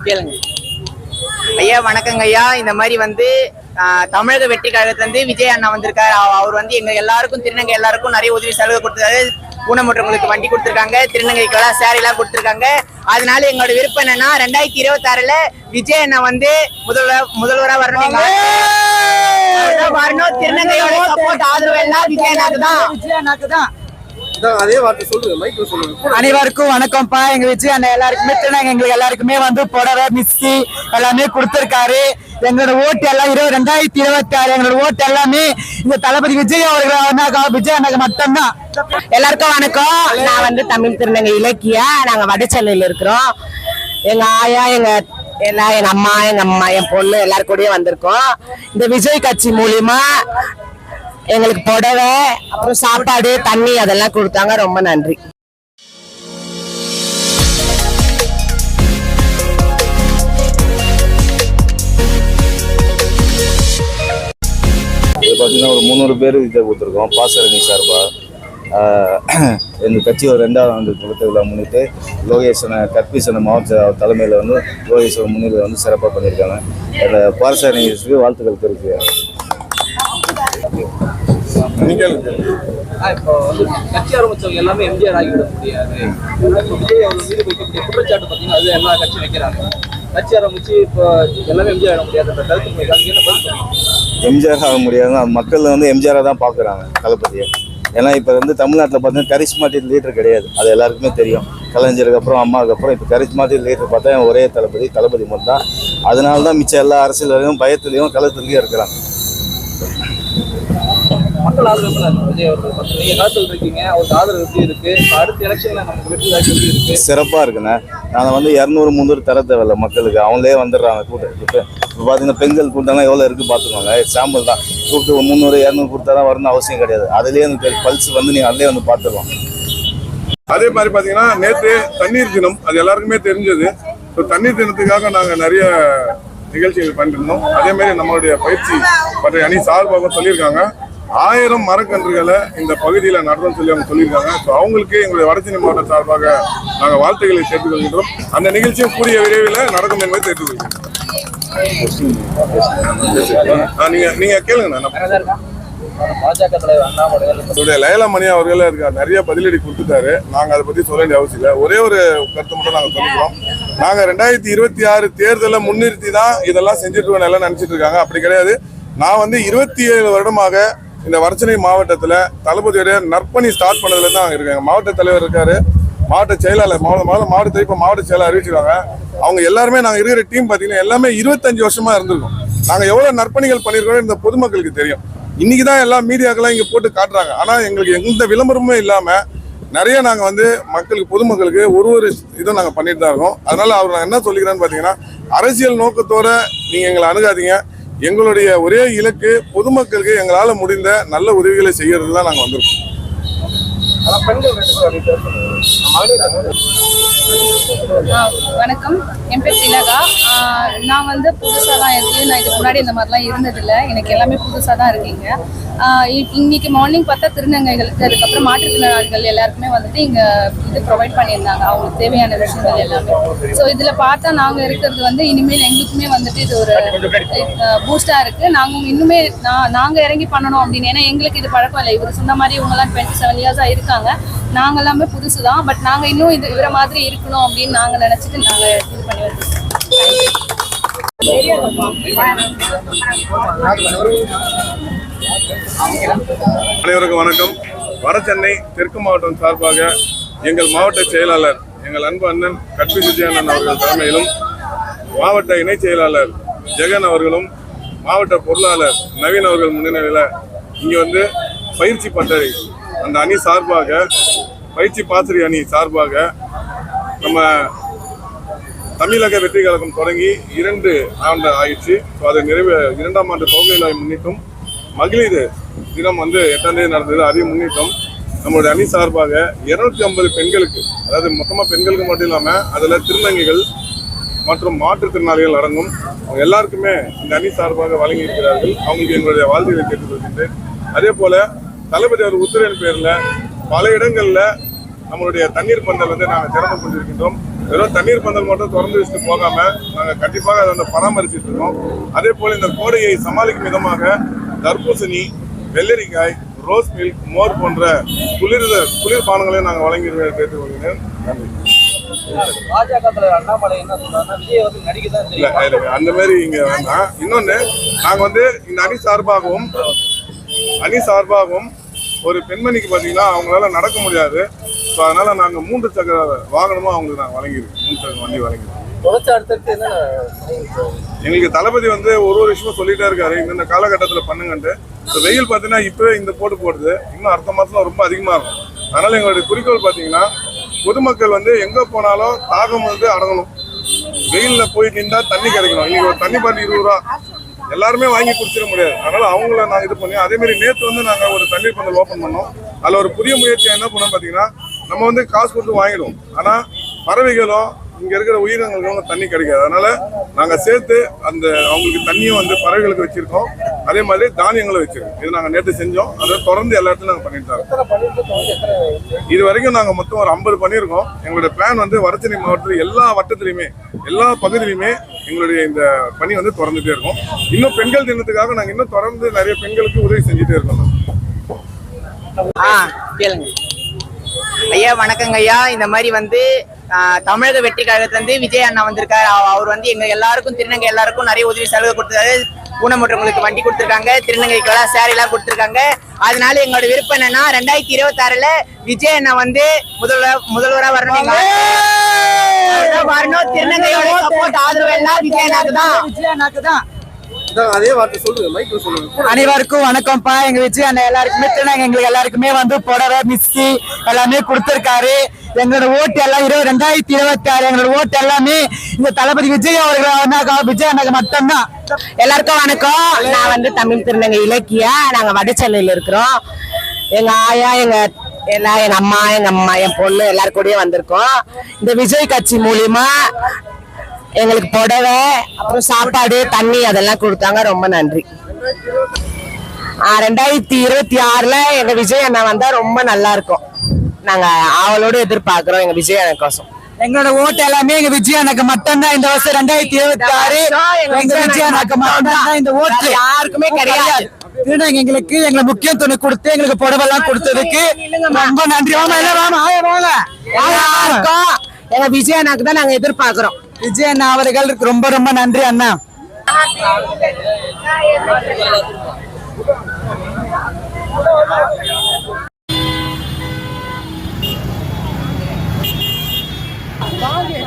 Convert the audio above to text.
கேளுங்க. ஐயா வணக்கங்க ஐயா. இந்த மாதிரி வந்து தமிழக வெற்றி கழகத்துல விஜய் அண்ணா வந்திருக்காரு. அவ- அவர் வந்து எங்க எல்லாருக்கும் திருநங்கை எல்லாருக்கும் நிறைய உதவி செலவு கொடுத்தாரு ஊனமுற்றவங்களுக்கு வண்டி கொடுத்துருக்காங்க. திருநங்கைக்கு எல்லாம் சேரீ எல்லாம் கொடுத்துருக்காங்க. அதனால எங்களோட விருப்பம் என்னன்னா ரெண்டாயிரத்தி இருபத்தி ஆறுல விஜய் அண்ணா வந்து முதல்வர் முதல்வரா வரணும். வரணும். திருநங்கையோட சப்போர்ட் ஆதரவு எல்லாம் விஜய் அண்ணாக்கு தான். விஜய் அண்ணாக்கு தான். அனைவருக்கும் வணக்கம்ப்பா. எங்க விஜய் அண்ணா எல்லாருக்குமே திருநாங்க எங்களுக்கு எல்லாருக்குமே வந்து புடவை மிக்சி எல்லாமே கொடுத்துருக்காரு. எங்களோட ஓட்டு எல்லாம் இருபது ரெண்டாயிரத்தி இருபத்தி ஆறு எங்களோட ஓட்டு எல்லாமே இந்த தளபதி விஜய் அவர்கள் விஜய் அண்ணாக்கு மட்டும்தான். எல்லாருக்கும் வணக்கம். நான் வந்து தமிழ் திருநங்கை இலக்கியா நாங்க வடச்சென்னையில இருக்கிறோம். எங்க ஆயா எங்க எல்லாம் எங்க அம்மா எங்க அம்மா என் பொண்ணு எல்லாருக்கூடயும் வந்திருக்கோம். இந்த விஜய் கட்சி மூலியமா எங்களுக்கு புடவை அப்புறம் சாப்பாடு தண்ணி அதெல்லாம் கொடுத்தாங்க. ரொம்ப நன்றி. இது பார்த்தீங்கன்னா ஒரு முந்நூறு பேர் இதை கொடுத்துருக்கோம். பாசரணி சார்பாக எங்கள் கட்சியோட ரெண்டாவது வந்து விழா முன்னிட்டு லோகேஸ்வரனை கற்பீசனை மாவட்ட தலைமையில் வந்து லோகேஸ்வரன் முன்னிலை வந்து சிறப்பாக பண்ணியிருக்காங்க. அந்த பாசரணிக்கு வாழ்த்துக்கள் தெரிவிக்கிறாங்க இப்போ வந்து கட்சி ஆரம்பிச்சவங்க எல்லாமே எம்ஜிஆர் ஆகிவிட முடியாது. ஏன்னா இப்போ விஜய் அவர் மீது வைக்கக்கூடிய குற்றச்சாட்டு பார்த்தீங்கன்னா அது எல்லா கட்சி வைக்கிறாங்க. கட்சி ஆரம்பிச்சு இப்போ எல்லாமே எம்ஜிஆர் ஆக முடியாது. அந்த கருத்து முறை அதுக்கு என்ன பதில் சொல்றீங்க? எம்ஜிஆர் ஆக முடியாது. மக்கள் வந்து எம்ஜிஆரை தான் பார்க்குறாங்க தளபதியை. ஏன்னா இப்போ வந்து தமிழ்நாட்டில் பார்த்தீங்கன்னா கரிஸ்மாட்டிக் லீடர் கிடையாது. அது எல்லாருக்குமே தெரியும். கலைஞருக்கு அப்புறம் அம்மாவுக்கு அப்புறம் இப்போ கரிஸ்மாட்டிக் லீடர் பார்த்தா ஒரே தளபதி தளபதி மட்டும் தான் அதனால தான் மிச்சம் எல்லா அரசியலையும் பயத்துலையும் களத்துலையும் இருக்கிறாங்க மக்கள் ஆதரவு விஜய் அவர்கள் பத்தி நீங்க காலத்தில் இருக்கீங்க அவருக்கு ஆதரவு எப்படி இருக்கு? அடுத்த எலெக்ஷன்ல நமக்கு வெற்றி வாய்ப்பு எப்படி இருக்கு? சிறப்பாக இருக்குண்ணே. நாங்கள் வந்து இரநூறு முந்நூறு தர தேவையில்ல மக்களுக்கு. அவங்களே வந்துடுறாங்க கூட்டம் இப்போ இப்போ பார்த்தீங்கன்னா பெண்கள் கூட்டம்லாம் எவ்வளோ இருக்குது பார்த்துக்கோங்க சாம்பிள் தான். கூப்பிட்டு முந்நூறு இரநூறு கொடுத்தா தான் வரணும்னு அவசியம் கிடையாது. அதுலேயே அந்த பல்ஸ் வந்து நீங்கள் அதிலே வந்து பார்த்துடலாம் அதே மாதிரி பாத்தீங்கன்னா நேற்று தண்ணீர் தினம். அது எல்லாருக்குமே தெரிஞ்சது. ஸோ தண்ணீர் தினத்துக்காக நாங்க நிறைய நிகழ்ச்சிகள் பண்ணிருந்தோம். அதே மாதிரி நம்மளுடைய பயிற்சி பற்றி அணி சார்பாக சொல்லியிருக்காங்க. ஆயிரம் மரக்கன்றுகளை இந்த பகுதியில் நடனம் சொல்லி அவங்க சொல்லியிருக்காங்க. ஸோ அவங்களுக்கு எங்களுடைய வடசென்னை மாவட்ட சார்பாக நாங்கள் வாழ்த்துக்களை தெரிவித்துக் கொள்கின்றோம். அந்த நிகழ்ச்சியும் கூடிய விரைவில் நடக்கும் என்பதை தெரிவித்துக் கொள்கிறோம். ஆ, நீங்க நீங்க கேளுங்க நான் வேறதா இருக்கா? பாஜக தலைவர் அண்ணாமலை நம்மளுடைய லைலா மணி அவர்கள் அதுக்கு நிறைய பதிலடி கொடுத்துட்டாரு. நாங்க அதை பத்தி சொல்ல வேண்டிய அவசியம் இல்லை. ஒரே ஒரு கருத்து மட்டும் நாங்க சொல்லிக்கிறோம். நாங்க ரெண்டாயிரத்தி இருபத்தி ஆறு தேர்தலை முன்னிறுத்தி தான் இதெல்லாம் செஞ்சுட்டு எல்லாம் நினைச்சிட்டு இருக்காங்க. அப்படி கிடையாது. நான் வந்து இருபத்தி ஏழு வருடமாக இந்த வரச்சனை மாவட்டத்தில் தளபதியுடைய நற்பணி ஸ்டார்ட் பண்ணதுல தான் இருக்காங்க. மாவட்ட தலைவர் இருக்காரு. மாவட்ட செயலாளர் மாவட்ட மாவட்ட மாவட்ட இப்போ மாவட்ட செயலாளர் அறிவிச்சிருக்காங்க. அவங்க எல்லாருமே நாங்கள் இருக்கிற டீம் பார்த்தீங்கன்னா எல்லாமே இருபத்தஞ்சு வருஷமா இருந்திருக்கோம். நாங்கள் எவ்வளோ நற்பணிகள் பண்ணியிருக்கோம் இந்த பொதுமக்களுக்கு தெரியும். இன்னைக்கு தான் எல்லா மீடியாக்கெல்லாம் இங்கே போட்டு காட்டுறாங்க. ஆனால் எங்களுக்கு எந்த விளம்பரமும் இல்லாமல் நிறைய நாங்கள் வந்து மக்களுக்கு பொதுமக்களுக்கு ஒரு ஒரு இதுவும் நாங்கள் பண்ணிட்டு தான் இருக்கோம். அதனால அவர் நான் என்ன சொல்லிக்கிறேன்னு பார்த்தீங்கன்னா அரசியல் நோக்கத்தோட நீங்கள் எங்களை அணுகாதீங்க. எங்களுடைய ஒரே இலக்கு பொதுமக்களுக்கு எங்களால் முடிந்த நல்ல உதவிகளை செய்யறது தான் நாங்கள் வந்திருக்கோம். வணக்கம். என் பேர் திலகா. நான் வந்து புதுசாக தான் இருக்கு. நான் இதுக்கு முன்னாடி இந்த மாதிரிலாம் இருந்ததில்ல. எனக்கு எல்லாமே புதுசாக தான் இருக்கீங்க. இன்னைக்கு மார்னிங் பார்த்தா திருநங்கைகளுக்கு அதுக்கப்புறம் மாற்றுத்திறனாளிகள் எல்லாருக்குமே வந்துட்டு இங்கே இது ப்ரொவைட் பண்ணியிருந்தாங்க. அவங்களுக்கு தேவையான விஷயங்கள் எல்லாமே. ஸோ இதில் பார்த்தா நாங்கள் இருக்கிறது வந்து இனிமேல் எங்களுக்குமே வந்துட்டு இது ஒரு பூஸ்டாக இருக்குது நாங்கள் இன்னுமே நான் நாங்கள் இறங்கி பண்ணணும் அப்படின்னு. ஏன்னா எங்களுக்கு இது பழக்கம் இல்லை. இவர் சொன்ன மாதிரி இவங்கெல்லாம் டுவெண்ட்டி செவன் இயர்ஸாக இருக்காங்க. நாங்கள் எல்லாமே புதுசு தான் பட் நாங்கள் இன்னும் இது இவரை மாதிரி இருக்கணும் அப்படின்னு நாங்கள் நினச்சிட்டு நாங்கள் இது பண்ணி வச்சிருக்கோம் அனைவருக்கும் வணக்கம். வடசென்னை தெற்கு மாவட்டம் சார்பாக எங்கள் மாவட்ட செயலாளர் எங்கள் அன்பு அண்ணன் கட்பி விஜயண்ணன் அவர்கள் தலைமையிலும் மாவட்ட இணைச் செயலாளர் ஜெகன் அவர்களும் மாவட்ட பொருளாளர் நவீன் அவர்கள் முன்னிலையில் இங்கே வந்து பயிற்சி பட்டறை அந்த அணி சார்பாக பயிற்சி பாசிரி அணி சார்பாக நம்ம தமிழக வெற்றி கழகம் தொடங்கி இரண்டு ஆண்டு ஆயிடுச்சு. ஸோ அது நிறைவு இரண்டாம் ஆண்டு தொகையில முன்னிட்டும் மகளிர் தினம் வந்து எட்டாம் தேதி நடந்தது. அதையும் முன்னிட்டும் நம்மளுடைய அணி சார்பாக இருநூத்தி ஐம்பது பெண்களுக்கு அதாவது மொத்தமாக பெண்களுக்கு மட்டும் இல்லாமல் அதில் திருநங்கைகள் மற்றும் மாற்றுத்திறனாளிகள் அடங்கும். அவங்க எல்லாருக்குமே இந்த அணி சார்பாக வழங்கி இருக்கிறார்கள் அவங்களுக்கு எங்களுடைய வாழ்த்துக்களை கேட்டுக்கொள்கின்றேன். அதே போல தளபதி அவர் உத்தரவின் பேரில் பல இடங்களில் நம்மளுடைய தண்ணீர் பந்தல் வந்து நாங்கள் திறந்து கொண்டிருக்கின்றோம். வெறும் தண்ணீர் பந்தல் மட்டும் திறந்து வச்சுட்டு போகாம நாங்கள் கண்டிப்பாக அதை வந்து பராமரிச்சுட்டு இருக்கோம். அதே போல இந்த கோடையை சமாளிக்கும் விதமாக தர்பூசணி வெள்ளரிக்காய் ரோஸ் மில்க் மோர் போன்ற குளிர் குளிர்பானங்களையும் நாங்கள் வழங்கி கேட்டுக் கொள்கிறேன். நன்றி. அந்த மாதிரி இங்க வேண்டாம். இன்னொன்னு நாங்க வந்து இந்த அணி சார்பாகவும் அணி சார்பாகவும் ஒரு பெண்மணிக்கு பாத்தீங்கன்னா அவங்களால நடக்க முடியாது. ஸோ அதனால நாங்க மூன்று சக்கர வாகனமும் அவங்களுக்கு நாங்க வழங்கியிருக்கோம். மூன்று சக்கர வண்டி வழங்கியிருக்கோம். எங்களுக்கு தளபதி வந்து ஒரு ஒரு விஷயமும் சொல்லிட்டே இருக்காரு. இந்த காலகட்டத்துல பண்ணுங்கன்ட்டு. ஸோ வெயில் பார்த்தீங்கன்னா இப்பவே இந்த போட்டு போடுது. இன்னும் அடுத்த மாசம் ரொம்ப அதிகமா இருக்கும். அதனால எங்களுடைய குறிக்கோள் பார்த்தீங்கன்னா பொதுமக்கள் வந்து எங்க போனாலும் தாகம் வந்து அடங்கணும். வெயில்ல போய் நின்றா தண்ணி கிடைக்கணும். இன்னைக்கு ஒரு தண்ணி பாட்டு இருபது ரூபா. எல்லாருமே வாங்கி குடிச்சிட முடியாது. அதனால அவங்கள நாங்க இது பண்ணி அதே மாதிரி நேற்று வந்து நாங்க ஒரு தண்ணீர் பந்தல் ஓப்பன் பண்ணோம். அதுல ஒரு புதிய முயற்சி என்ன பண்ணோம் பாத்தீங்கன்னா நம்ம வந்து காசு கொடுத்து வாங்கிடுவோம். ஆனா பறவைகளும் இங்க இருக்கிற உயிரினங்களுக்கும் தண்ணி கிடைக்காது. அதனால நாங்க சேர்த்து அந்த அவங்களுக்கு தண்ணியும் வந்து பறவைகளுக்கு வச்சிருக்கோம். அதே மாதிரி தானியங்களும் வச்சிருக்கோம் இது நாங்கள் நேற்று செஞ்சோம். அதை தொடர்ந்து எல்லா இடத்துலயும் நாங்கள் பண்ணிட்டு இருக்கோம். இது வரைக்கும் நாங்கள் மொத்தம் ஒரு ஐம்பது பண்ணியிருக்கோம். எங்களுடைய பிளான் வந்து வடசென்னை மாவட்டத்தில் எல்லா வட்டத்திலையுமே எல்லா பகுதியிலுமே எங்களுடைய இந்த பணி வந்து தொடர்ந்துட்டே இருக்கும். இன்னும் பெண்கள் தினத்துக்காக நாங்கள் இன்னும் தொடர்ந்து நிறைய பெண்களுக்கு உதவி செஞ்சுட்டே இருக்கோம். ஆ கேளுங்க. ஐயா வணக்கங்க ஐயா. இந்த மாதிரி வந்து தமிழக வெற்றி கழகத்துல இருந்து விஜய் அண்ணா வந்திருக்காரு. அவர் வந்து எங்க எல்லாருக்கும் திருநங்கை எல்லாருக்கும் நிறைய உதவி செலவு கொடுத்தாரு ஊனமுற்றவங்களுக்கு வண்டி கொடுத்துருக்காங்க. திருநங்கைக்கு எல்லாம் சேரீ எல்லாம் கொடுத்துருக்காங்க. அதனால எங்களோட விருப்பம் என்னன்னா ரெண்டாயிரத்தி இருபத்தி ஆறுல விஜய் அண்ணா வந்து முதல்வர் முதல்வரா வரணும். வரணும். திருநங்கையோட சப்போர்ட் ஆதரவு எல்லாம் விஜய் அண்ணாக்கு தான். விஜய் அண்ணாக்கு அனைவருக்கும் வணக்கம்ப்பா. எங்க விஜய் அண்ணன் எல்லாருக்குமே திருநாங்க எங்களுக்கு எல்லாருக்குமே வந்து புடவை மிஸ்கி எல்லாமே கொடுத்திருக்காரு. எங்களோட ஓட்டு எல்லாம் இருபது ரெண்டாயிரத்தி இருபத்தி ஆறு எங்களோட ஓட்டு எல்லாமே இந்த தளபதி விஜய் அவர்கள் அண்ணாக்கா விஜய் அண்ணாக்கு மட்டும்தான். எல்லாருக்கும் வணக்கம். நான் வந்து தமிழ் திருநங்கை இலக்கியா நாங்க வடச்சென்னையில இருக்கிறோம். எங்க ஆயா எங்க எல்லா எங்க அம்மா எங்க அம்மா என் பொண்ணு எல்லாரு கூடயும் வந்திருக்கோம். இந்த விஜய் கட்சி மூலியமா எங்களுக்கு புடவை அப்புறம் சாப்பாடு தண்ணி அதெல்லாம் கொடுத்தாங்க. ரொம்ப நன்றி. ரெண்டாயிரத்தி இருபத்தி ஆறுல எங்க விஜய் அண்ணா வந்தா ரொம்ப நல்லா இருக்கும். நாங்க அவளோட எதிர்பார்க்கிறோம் எங்க விஜய் அண்ணாக்கோசம் எங்களோட ஓட்டு எல்லாமே எங்க விஜய் அண்ணாக்கு மட்டும்தான். இந்த வருஷம் ரெண்டாயிரத்தி இருபத்தி ஆறு எங்க விஜய் அண்ணாக்கு மட்டும்தான். இந்த ஓட்டு. யாருக்குமே கிடையாது. திருநாங்க எங்களுக்கு எங்களை முக்கியத்துவம் கொடுத்து எங்களுக்கு புடவை எல்லாம் கொடுத்ததுக்கு ரொம்ப நன்றி. வாமா எல்லாம் வாங்க யாருக்கும் எங்க விஜய் அண்ணாக்கு தான் நாங்க எதிர்பார்க்கிறோம். விஜய் அண்ணா அவர்களுக்கு ரொம்ப ரொம்ப நன்றி அண்ணா. బాగుంది